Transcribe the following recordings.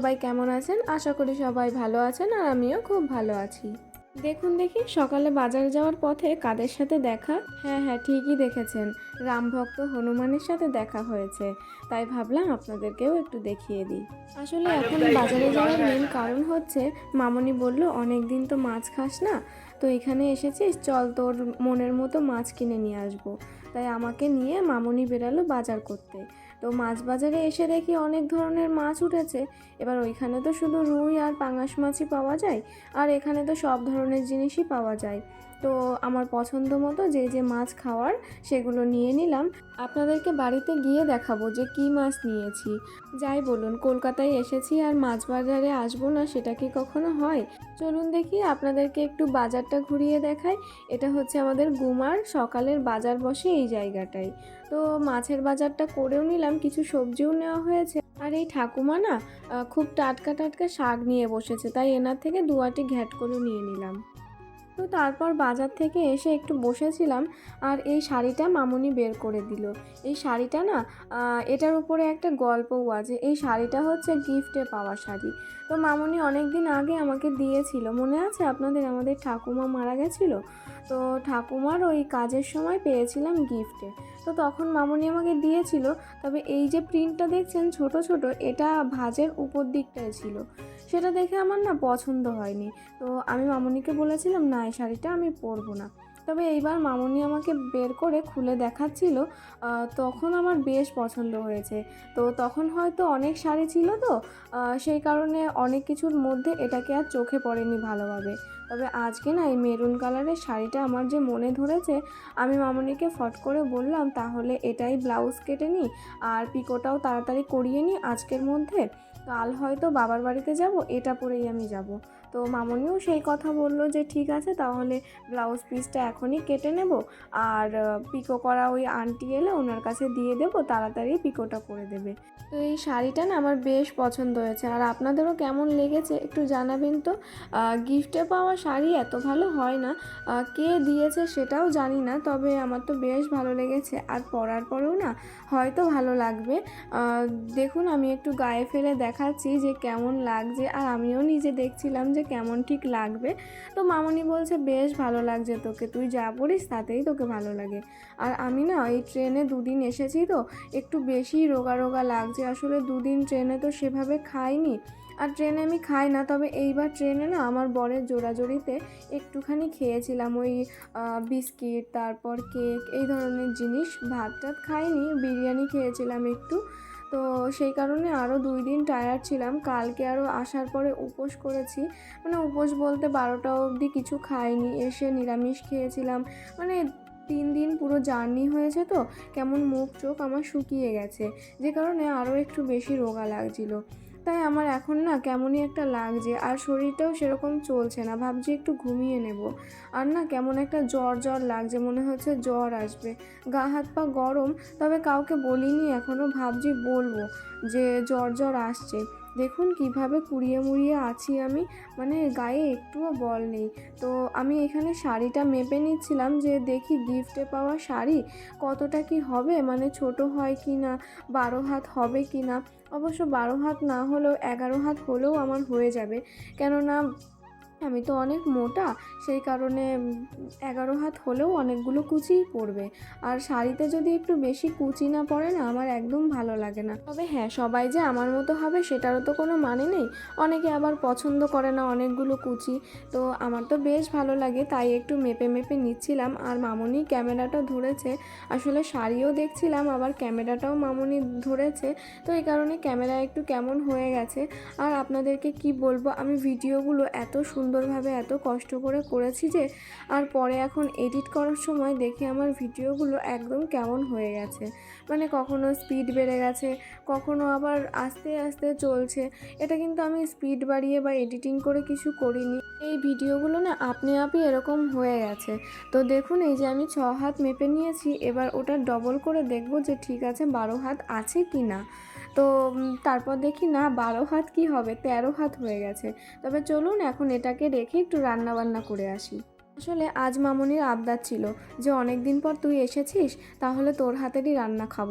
কেমন আছেন? আশা করি সবাই ভালো আছেন আর আমিও খুব ভালো আছি। দেখুন দেখি, সকালে বাজারে যাওয়ার পথে কাদের সাথে দেখা? হ্যাঁ হ্যাঁ ঠিকই দেখেছেন। রামভক্ত হনুমানের সাথে দেখা হয়েছে। তাই ভাবলাম আপনাদেরকেও একটু দেখিয়ে দিই। আসলে এখন বাজারে যাওয়ার মেন কারণ হচ্ছে, মামনি বলল, অনেক দিন তো মাছ খাস না। তো এখানে এসেছিস, চল তোর মনের মতো মাছ কিনে নিয়ে আসব। তাই আমাকে নিয়ে মামনি বেরালো বাজার করতে। তো মাছ বাজারে এসে দেখি অনেক ধরনের মাছ উঠেছে। এবার ওইখানে তো শুধু রুই আর পাঙাশ মাছই পাওয়া যায়, আর এখানে তো সব ধরনের জিনিসই পাওয়া যায়। তো আমার পছন্দ মতো যে যে মাছ খাওয়ার সেগুলো নিয়ে নিলাম। আপনাদেরকে বাড়িতে গিয়ে দেখাবো যে কী মাছ নিয়েছি। যাই বলুন, কলকাতায় এসেছি আর মাছ বাজারে আসব না, সেটা কি কখনো হয়? চলুন দেখি, আপনাদেরকে একটু বাজারটা ঘুরিয়ে দেখাই। এটা হচ্ছে আমাদের গুমার সকালের বাজার বসে এই জায়গাটায়। তো মাছের বাজারটা করেও নিলাম, কিছু সবজিও নেওয়া হয়েছে। আর এই ঠাকুমা না খুব টাটকা টাটকা শাক নিয়ে বসেছে, তাই এনার থেকে দুয়াটি ঘ্যাট করে নিয়ে নিলাম। তো তারপর বাজার থেকে এসে একটু বসেছিলাম আর এই শাড়িটা মামুনি বের করে দিল। এই শাড়িটা না এটার উপরে একটা গল্পও আছে। এই শাড়িটা হচ্ছে গিফটে পাওয়া শাড়ি। তো মামুনি অনেক দিন আগে আমাকে দিয়েছিল। মনে আছে আপনাদের আমাদের ঠাকুমা মারা গেছিল? তো ঠাকুমার ওই কাজের সময় পেয়েছিলাম গিফটে তো তখন মামুনি আমাকে দিয়েছিল, তবে এই যে প্রিন্টটা দেখছেন ছোট ছোট, এটা ভাজের উপর দিকটায় ছিল। সেটা দেখে আমার না পছন্দ হয়নি। তো আমি মামুনিকে বলেছিলাম, না, এই শাড়িটা আমি পরবো না। তবে এইবার মামুনি আমাকে বের করে খুলে দেখাচ্ছিল তখন আমার বেশ পছন্দ হয়েছে। তো তখন হয়তো অনেক শাড়ি ছিল তো সেই কারণে অনেক কিছুর মধ্যে এটাকে আর চোখে পড়েনি ভালোভাবে। তবে আজকে না এই মেরুন কালারের শাড়িটা আমার যে মনে ধরেছে, আমি মামনিকে ফট করে বললাম, তাহলে এটাই ব্লাউজ কেটে নিই আর পিকোটাও তাড়াতাড়ি করিয়ে নিই আজকের মধ্যে। কাল হয়তো বাবার বাড়িতে যাব এটা পরেই আমি যাব। তো মামনিও সেই কথা বলল যে, ঠিক আছে, তাহলে ব্লাউজ পিসটা এখনই কেটে নেব। আর পিকো করা ওই আন্টি এলে ওনার কাছে দিয়ে দেবো, তাড়াতাড়ি পিকোটা করে দেবে। তো এই শাড়িটা না আমার বেশ পছন্দ হয়েছে। আর আপনাদেরও কেমন লেগেছে একটু জানাবেন তো। গিফটে পাওয়া শাড়ি এত ভালো হয় না। কে দিয়েছে সেটাও জানি না, তবে আমার তো বেশ ভালো লেগেছে। আর পরার পরেও না হয়তো ভালো লাগবে। দেখুন, আমি একটু গায়ে ফেলে দেখাচ্ছি যে কেমন লাগছে। আর আমিও নিজে দেখছিলাম যে কেমন ঠিক লাগবে? তো মামনি বলছে, বেশ ভালো লাগছে তোকে, তুই যা পড়িস তাতেই তোকে ভালো লাগে। আর আমি না, এই ট্রেনে দুদিন এসেছি তো, একটু বেশি রোগা রোগা লাগছে। আসলে দুদিন ট্রেনে তো সেভাবে খাইনি। আর ট্রেনে আমি খাই না, তবে এইবার ট্রেনে না আমার বরের জোড়াজোড়িতে একটুখানি খেয়েছিলাম। ওই বিস্কিট, তারপর কেক, এই ধরনের জিনিস। ভাত টাত খাইনি, বিরিয়ানি খেয়েছিলাম একটু। তো সেই কারণে আরও দুই দিন টায়ার ছিলাম। কালকে আরও আসার পরে উপোস করেছি। মানে উপোস বলতে বারোটা অবধি কিছু খাইনি, এসে নিরামিষ খেয়েছিলাম। মানে তিন দিন পুরো জার্নি হয়েছে তো, কেমন মুখ চোখ আমার শুকিয়ে গেছে। যে কারণে আরও একটু বেশি রোগা লাগছিল। তাই আমার এখন না কেমনই একটা লাগছে, আর শরীরটাও সেরকম চলছে না। ভাবছি একটু ঘুমিয়ে নেব। আর না কেমন একটা জ্বর জ্বর লাগছে, মনে হচ্ছে জ্বর আসবে। গা হাত পা গরম, তবে কাউকে বলিনি এখনও ভাবছি বলব যে জ্বর জ্বর আসছে। দেখুন কীভাবে কুড়িয়ে মুড়িয়ে আছি আমি মানে গায়ে একটুও বল নেই। তো আমি এখানে শাড়িটা মেপে নিচ্ছিলাম যে দেখি গিফটে পাওয়া শাড়ি কতটা কি হবে মানে ছোট হয় কি না বারো হাত হবে কি না অবশ্য বারো হাত না হলেও এগারো হাত হলেও আমার হয়ে যাবে। কেননা আমি তো অনেক মোটা, সেই কারণে এগারো হাত হলেও অনেকগুলো কুচিই পড়বে। আর শাড়িতে যদি একটু বেশি কুচি না পড়ে না, আমার একদম ভালো লাগে না। তবে হ্যাঁ সবাই যে আমার মতো হবে, সেটারও তো কোনো মানে নেই। অনেকে আবার পছন্দ করে না অনেকগুলো কুচি। তো আমার তো বেশ ভালো লাগে, তাই একটু মেপে মেপে নিচ্ছিলাম। আর মামুনি ক্যামেরাটা ধরেছে। আসলে শাড়িও দেখছিলাম, আবার ক্যামেরাটাও মামুনি ধরেছে। তো এই কারণে ক্যামেরা একটু কেমন হয়ে গেছে। আর আপনাদেরকে কি বলব, আমি ভিডিওগুলো এত সুন্দরভাবে এত কষ্ট করে করেছি যে, আর পরে এখন এডিট করার সময় দেখে আমার ভিডিওগুলো একদম কেমন হয়ে গেছে। মানে কখনো স্পিড বেড়ে গেছে, কখনো আবার আস্তে আস্তে চলছে। এটা কিন্তু আমি স্পিড বাড়িয়ে বা এডিটিং করে কিছু করিনি। এই ভিডিওগুলো না আপনি আপই এরকম হয়ে গেছে। তো দেখুন, এই যে আমি ছ হাত মেপে নিয়েছি, এবার ওটা ডবল করে দেখব যে ঠিক আছে বারো হাত আছে কি না তো তারপর দেখি না, বারো হাত কি হবে? তেরো হাত হয়ে গেছে। তবে চলুন এখন এটাকে রেখে একটু রান্না বান্না করে আসি। আসলে আজ মামনির আবদার ছিল যে অনেক দিন পর তুই এসেছিস, তাহলে তোর হাতেরই রান্না খাব।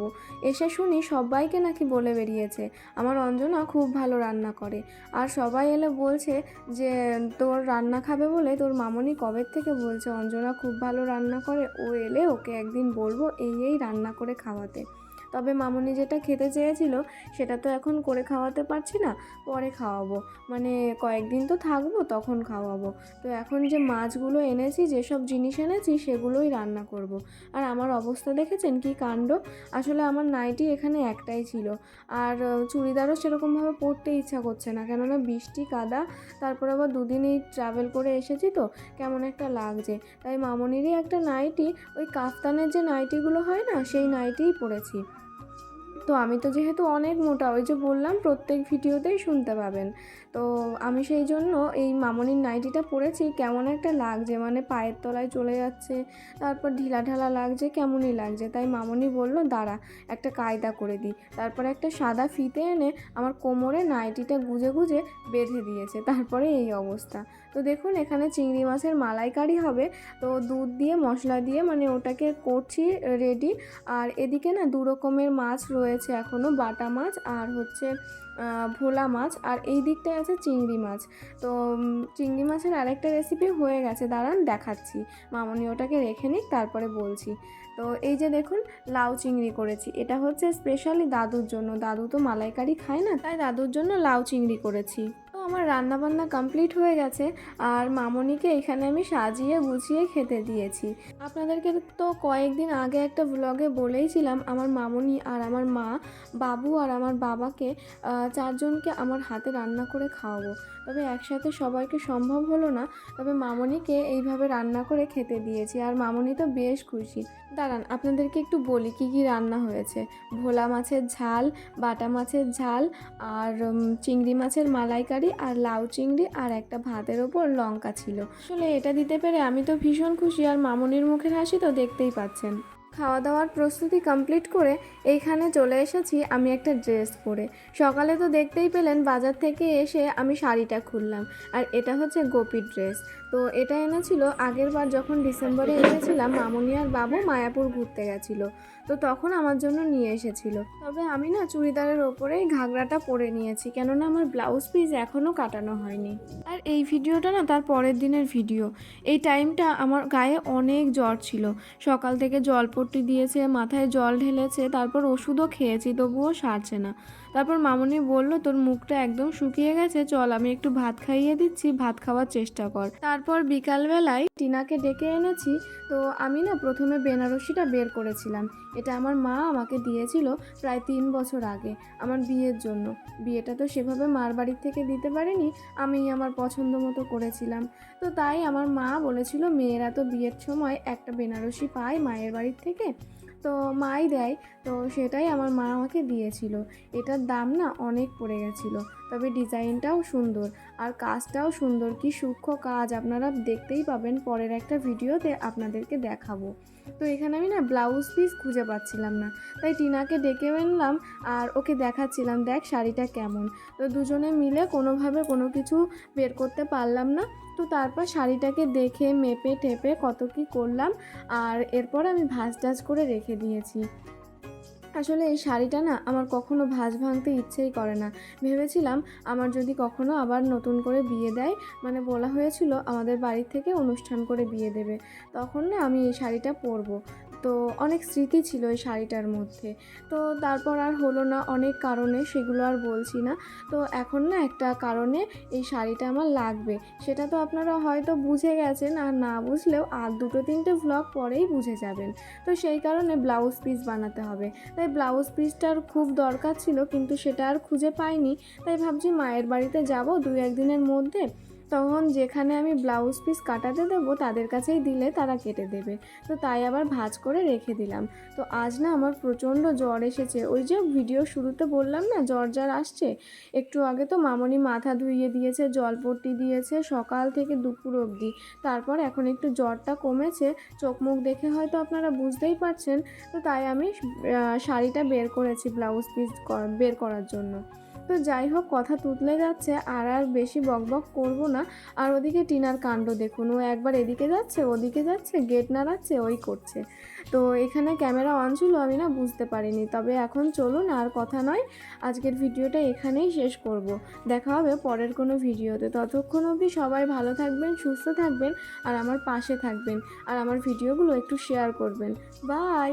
এসে শুনি সবাইকে নাকি বলে বেরিয়েছে, আমার অঞ্জনা খুব ভালো রান্না করে। আর সবাই এলে বলছে যে, তোর রান্না খাবে বলে তোর মামনি কবের থেকে বলছে, অঞ্জনা খুব ভালো রান্না করে, ও এলে ওকে একদিন বলব এই এই রান্না করে খাওয়াতে তবে মামনি যেটা খেতে চেয়েছিল সেটা তো এখন করে খাওয়াতে পারছি না, পরে খাওয়াবো। মানে কয়েকদিন তো থাকব, তখন খাওয়াবো। তো এখন যে মাছগুলো এনেছি, যেসব জিনিস এনেছি, সেগুলোই রান্না করব। আর আমার অবস্থা দেখেছেন? কি কাণ্ড? আসলে আমার নাইটি এখানে একটাই ছিল। আর চুড়িদারও সেরকমভাবে পরতে ইচ্ছা করছে না। কেননা বৃষ্টি, কাদা, তারপর আবার দুদিন এই ট্রাভেল করে এসেছি তো, কেমন একটা লাগছে। তাই মামনিরই একটা নাইটি, ওই কাফতানের যে নাইটিগুলো হয় না, সেই নাইটিই পরেছি। তো আমি তো যেহেতু অনেক মোটা, ওই যে বললাম প্রত্যেক ভিডিওতেই শুনতে পাবেন। তো আমি সেই জন্য এই মামনির নাইটিটা পরেছি, কেমন একটা লাগছে মানে পায়ের তলায় চলে যাচ্ছে, তারপর ঢিলা ঢালা লাগছে, কেমনই লাগছে। তাই মামনি বলল, দাঁড়া, একটা কায়দা করে দিই। তারপরে একটা সাদা ফিতে এনে আমার কোমরে নাইটিটা গুজে গুজে বেঁধে দিয়েছে। তারপরে এই অবস্থা। তো দেখুন, এখানে চিংড়ি মাছের মালাইকারি হবে। তো দুধ দিয়ে, মশলা দিয়ে মানে ওটাকে করছি রেডি। আর এদিকে না, দু রকমের মাছ রয়েছে এখনও বাটা মাছ আর হচ্ছে ভোলা মাছ আর এই দিকটায় আছে চিংড়ি মাছ। তো চিংড়ি মাছের আরেকটা রেসিপি হয়ে গেছে, দাঁড়ান দেখাচ্ছি। মামনি ওটাকে রেখে নিক, তারপরে বলছি। তো এই যে দেখুন, লাউ চিংড়ি করেছি। এটা হচ্ছে স্পেশালি দাদুর জন্য। দাদু তো মালাইকারি খায় না, তাই দাদুর জন্য লাউ চিংড়ি করেছি। আমার রান্নাবান্না কমপ্লিট হয়ে গেছে আর মামনিকে এখানে আমি সাজিয়ে গুছিয়ে খেতে দিয়েছি। আপনাদেরকে তো কয়েকদিন আগে একটা ব্লগে বলেইছিলাম, আমার মামনি আর আমার মা, বাবু আর আমার বাবাকে চারজনকে আমার হাতে রান্না করে খাওয়াবো। তবে একসাথে সবাইকে সম্ভব হলো না, তবে মামনিকে এইভাবে রান্না করে খেতে দিয়েছি আর মামনি তো বেশ খুশি। দাঁড়ান, আপনাদেরকে একটু বলি কী কী রান্না হয়েছে। ভোলা মাছের ঝাল, বাটা মাছের ঝাল আর চিংড়ি মাছের মালাইকারি আর লাউ চিংড়ি আর একটা ভাতের ওপর লঙ্কা ছিল। আসলে এটা দিতে পেরে আমি তো ভীষণ খুশি আর মামনির মুখের হাসি তো দেখতেই পাচ্ছেন। খাওয়া দাওয়ার প্রস্তুতি কমপ্লিট করে এইখানে চলে এসেছি আমি একটা ড্রেস পরে। সকালে তো দেখতেই পেলেন বাজার থেকে এসে আমি শাড়িটা খুললাম আর এটা হচ্ছে গোপীর ড্রেস। তো এটা এনেছিল আগের বার যখন ডিসেম্বরে এসেছিলাম মামনি আর বাবু মায়াপুর ঘুরতে গেছিল। তো তখন আমার জন্য নিয়ে এসেছিল। তবে আমি না চুড়িদারের ওপরেই ঘাগরাটা পরে নিয়েছি, কেননা আমার ব্লাউজ পিস এখনও কাটানো হয়নি। আর এই ভিডিওটা না তার পরের দিনের ভিডিও। এই টাইমটা আমার গায়ে অনেক জ্বর ছিল। সকাল থেকে জলপট্টি দিয়েছে, মাথায় জল ঢেলেছে, তারপর ওষুধও খেয়েছি, তবুও সারছে না। তারপর মামনি বলল, তোর মুখটা একদম শুকিয়ে গেছে, চল আমি একটু ভাত খাইয়ে দিচ্ছি, ভাত খাওয়ার চেষ্টা কর। তারপর বিকালবেলায় টিনাকে ডেকে এনেছি, তো আমি না প্রথমে বেনারসিটা বের করেছিলাম। এটা আমার মা আমাকে দিয়েছিল প্রায় তিন বছর আগে, আমার বিয়ের জন্য। বিয়েটা তো সেভাবে মার বাড়ির থেকে দিতে পারিনি, আমি আমার পছন্দ মতো করেছিলাম। তো তাই আমার মা বলেছিল, মেয়েরা তো বিয়ের সময় একটা বেনারসি পায় মায়ের বাড়ির থেকে। তো মাই দেয় তো সেটাই আমার মা আমাকে দিয়েছিল। এটার দাম না অনেক পড়ে গেছিল, তবে ডিজাইনটাও সুন্দর। আর কাজটাও সুন্দর, কি সূক্ষ্ম কাজ। আপনারা দেখতেই পাবেন পরের একটা ভিডিওতে আপনাদেরকে দেখাবো। তো এখানে আমি না ব্লাউজ পিস খুঁজে পাচ্ছিলাম না, তাই টিনাকে ডেকে আনলাম আর ওকে দেখাচ্ছিলাম, দেখ শাড়িটা কেমন। তো দুজনে মিলে কোনোভাবে কোনো কিছু বের করতে পারলাম না। তো তারপর শাড়িটাকে দেখে, মেপে, টেপে কত কি করলাম আর এরপর আমি ভাঁজ টাজ করে রেখে দিয়েছি। আসলে এই শাড়িটা না আমার কখনো ভাঁজ ভাঙতে ইচ্ছেই করে না। ভেবেছিলাম আমার যদি কখনো আবার নতুন করে বিয়ে দেয় মানে বলা হয়েছিল আমাদের বাড়ি থেকে অনুষ্ঠান করে বিয়ে দেবে, তখন না আমি এই শাড়িটা পরবো। তো অনেক স্মৃতি ছিল এই শাড়িটার মধ্যে। তো তারপর আর হলো না অনেক কারণে, সেগুলো আর বলছি না। তো এখন না একটা কারণে এই শাড়িটা আমার লাগবে। সেটা তো আপনারা হয়তো বুঝে গেছেন আর না বুঝলেও আর দুটো তিনটে ভ্লগ পরেই বুঝে যাবেন। তো সেই কারণে ব্লাউজ পিস বানাতে হবে। ব্লাউজ পিসটার খুব দরকার ছিল, কিন্তু সেটা আর খুঁজে পাইনি। তাই ভাবছি মায়ের বাড়িতে যাব দু একদিনের মধ্যে। তখন যেখানে আমি ব্লাউজ পিস কাটাতে দেবো, তাদের কাছেই দিলে তারা কেটে দেবে। তো তাই আবার ভাঁজ করে রেখে দিলাম। তো আজ না আমার প্রচণ্ড জ্বর এসেছে। ওই যে ভিডিও শুরুতে বললাম না, জ্বর জ্বর আসছে, একটু আগে তো মামনি মাথা ধুইয়ে দিয়েছে, জলপট্টি দিয়েছে, সকাল থেকে দুপুর অবধি। তারপর এখন একটু জ্বরটা কমেছে। চোখ মুখ দেখে হয়তো আপনারা বুঝতেই পারছেন। তো তাই আমি শাড়িটা বের করেছি ব্লাউজ পিস বের করার জন্য। তো যাই হোক, কথা তুতলে যাচ্ছে, আর আর বেশি বকবক করব না। আর ওদিকে টিনার কাণ্ড দেখুন, ও একবার এদিকে যাচ্ছে, ওদিকে যাচ্ছে, গেট নাড়াচ্ছে, ওই করছে। তো এখানে ক্যামেরা অন ছিল, আমি না বুঝতে পারিনি। তবে এখন চলুন, আর কথা নয়, আজকের ভিডিওটা এখানেই শেষ করব। দেখা হবে পরের কোনো ভিডিওতে। ততক্ষণ অবধি সবাই ভালো থাকবেন, সুস্থ থাকবেন, আর আমার পাশে থাকবেন। আর আমার ভিডিওগুলো একটু শেয়ার করবেন। বাই!